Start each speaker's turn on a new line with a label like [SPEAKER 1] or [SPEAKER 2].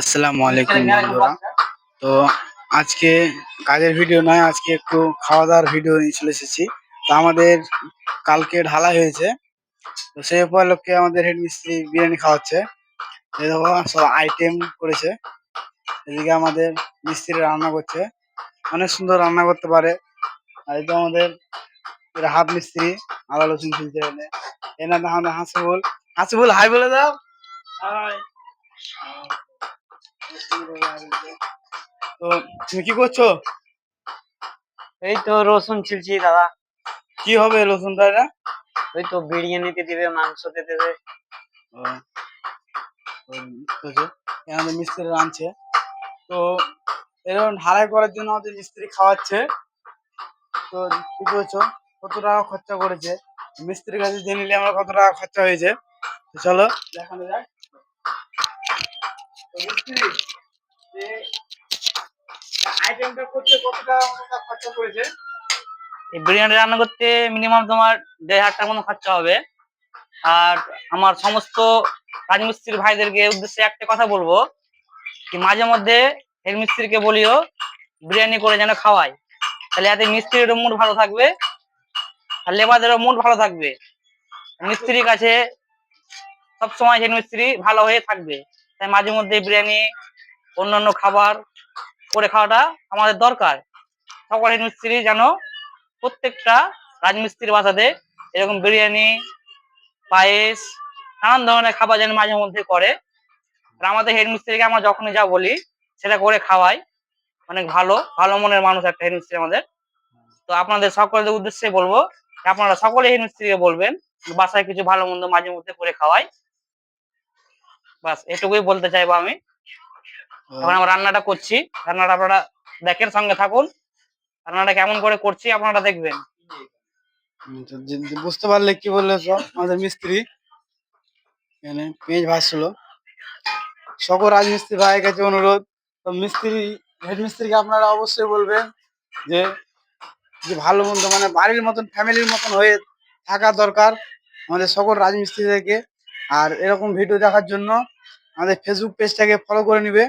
[SPEAKER 1] আসসালামু আলাইকুম বন্ধুরা। তো আজকে কাজের ভিডিও নয় আজকে একটু খাওয়া দাওয়ার ভিডিও নিয়ে চলে এসেছি। তো আমাদের কালকে ঢালাই হয়েছে। তো সেই উপলক্ষে আমাদের হেড মিস্ত্রি বিরিয়ানি খাওয়াচ্ছে। এই দেখো সব আইটেম করেছে। এদিকে আমাদের মিস্ত্রি রান্না করছে। অনেক সুন্দর রান্না করতে পারে। আর এই তো আমাদের এরা হাত মিস্ত্রি আদা রসুন ছিলতে হলে এনা হাসিবুল। হাসিবুল হাই বলে দাও। হাই তো তুমি কি করছ?
[SPEAKER 2] এই তো রসুন ছিলছি দাদা।
[SPEAKER 1] কি হবে রসুনটা এটা
[SPEAKER 2] ওই তো বিরিয়ানিতে দিবে। মাংসতে দেবে
[SPEAKER 1] আমাদের মিস্ত্রি রাঁধছে তো এরকম ঢালাই করার জন্য আমাদের মিস্ত্রি খাওয়াচ্ছে। তো কি বলছো? কত টাকা খরচা করেছে? মিস্ত্রির কাছে জেনে নিলে আমরা কত টাকা খরচা হয়েছে। চলো দেখানো যাক।
[SPEAKER 2] বিরিয়ানি রান্না করতে মিনিমাম তোমার দেড় হাজার টাকার মতো খরচা হবে। আর আমার সমস্ত রাজমিস্ত্রির ভাইদেরকে উদ্দেশ্যে একটা কথা বলব কি মাঝে মধ্যে হেড মিস্ত্রিকে বলিও বিরিয়ানি করে যেন খাওয়াই তাহলে এতে মিস্ত্রিরও মুড ভালো থাকবে আর লেবারদেরও মুড ভালো থাকবে। মিস্ত্রির কাছে সবসময় হেড মিস্ত্রি ভালো হয়ে থাকবে। তাই মাঝে মধ্যে বিরিয়ানি, অন্যান্য খাবার করে খাওয়াটা আমাদের দরকার। সকল মিস্ত্রি যেন প্রত্যেকটা রাজমিস্ত্রির বাসাতে এরকম বিরিয়ানি, পায়েস, নানান ধরনের খাবার যেন মাঝে মধ্যে করে। আর আমাদের হেড মিস্ত্রিকে আমরা যখনই যা বলি, সেটা করে খাওয়াই। অনেক ভালো ভালো মনের মানুষ একটা হেড মিস্ত্রি আমাদের। তো আপনাদের সকলের উদ্দেশ্যে বলব আপনারা সকলে হেড মিস্ত্রিকে বলবেন বাসায় কিছু ভালো মন্দ মাঝে মধ্যে করে খাওয়াই। বাস, এটুকুই বলতে চাইব আমি। এখন আমরা রান্নাটা করছি। রান্নাটা আপনারা দেখেন, সঙ্গে থাকুন। রান্নাটা কেমন করে করছি আপনারা দেখবেন।
[SPEAKER 1] বুঝতে পারলে কি তো আমাদের মিস্ত্রি, এখানে পেঁয়াজ ভাসছিল সকল রাজমিস্ত্রি ভাইয়ের কাছে অনুরোধ, তো মিস্ত্রি, হেড মিস্ত্রিকে আপনারা অবশ্যই বলবেন যে যে ভালো মন্দ মানে বাড়ির মতন ফ্যামিলির মতন হয়ে থাকা দরকার। আমাদের সকল রাজমিস্ত্রিদেরকে আর এরকম ভিডিও দেখার জন্য আমাদের ফেসবুক পেজটাকে ফলো করে নিবে।